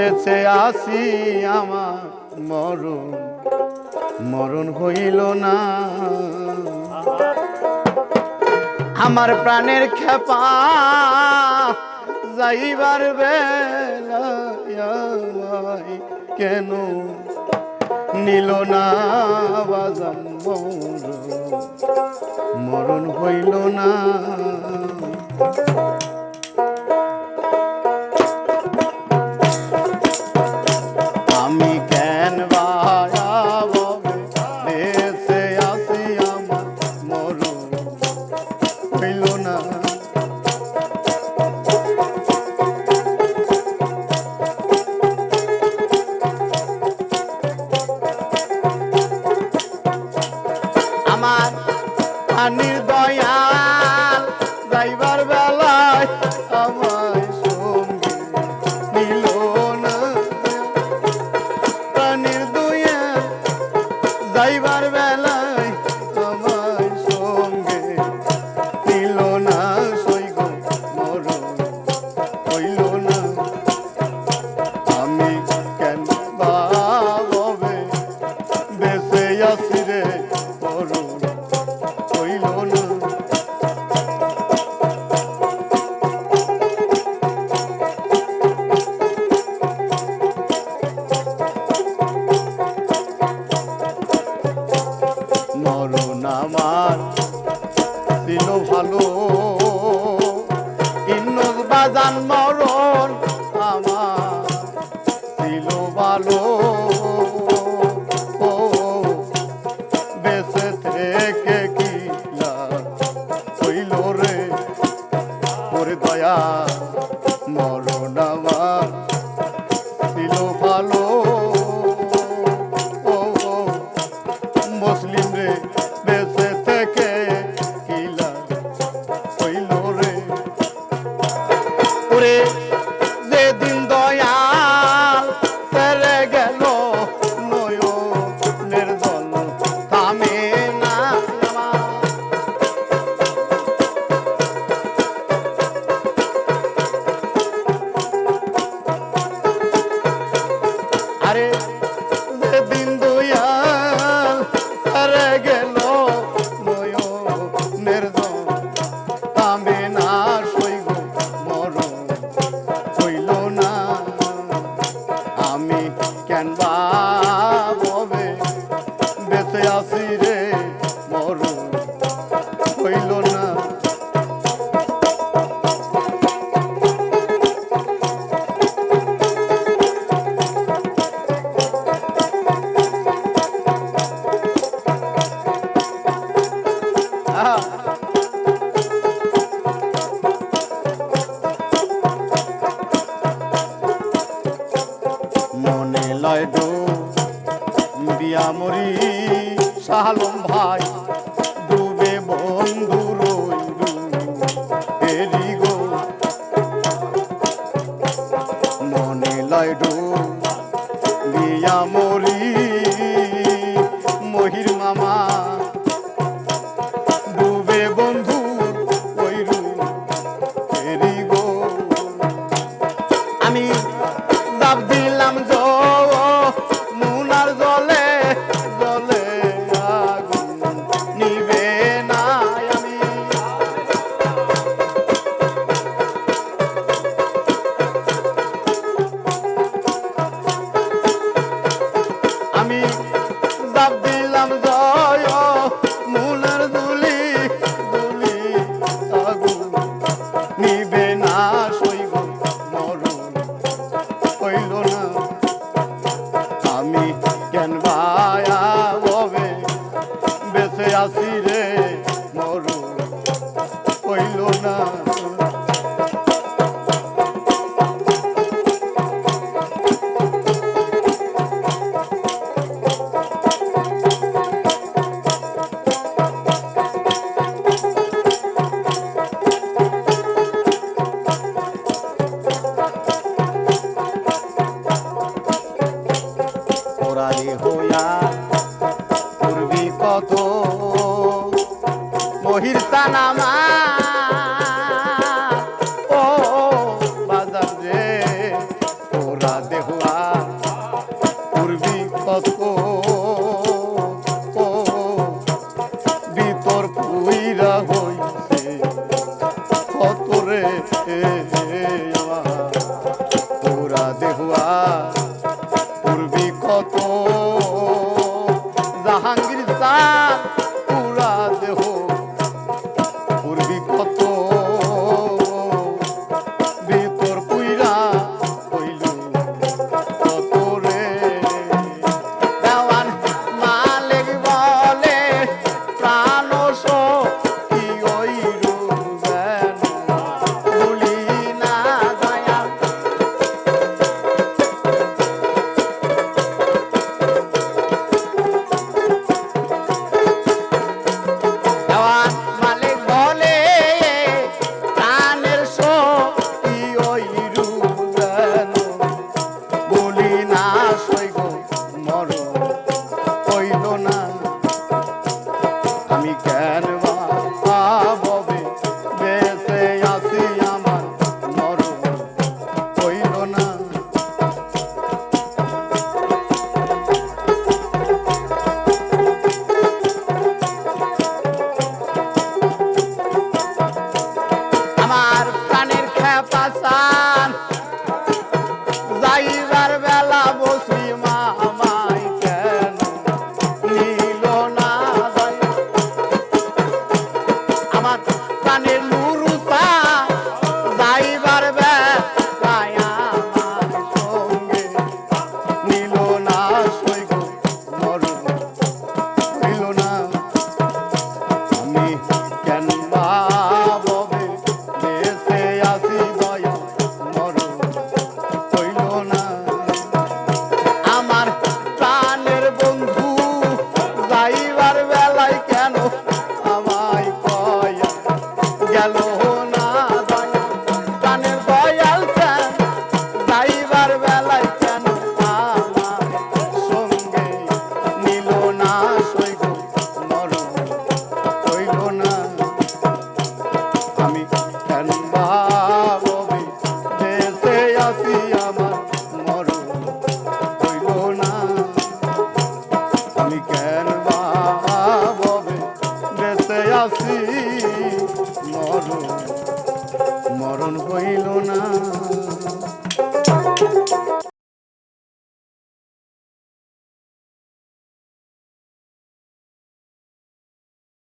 বেঁচে আসি আমার মরণ মরণ হইল না। আমার প্রাণের খেপা যাইবার বেলায় কেন নিল না বাজাম মরণ হইল না। জান মরণ আমার ভালো। থেকে কি হইল রে? ওরে দয়া মরণ আমার। ওরে মরি শাহালম না I manera. আসি মরু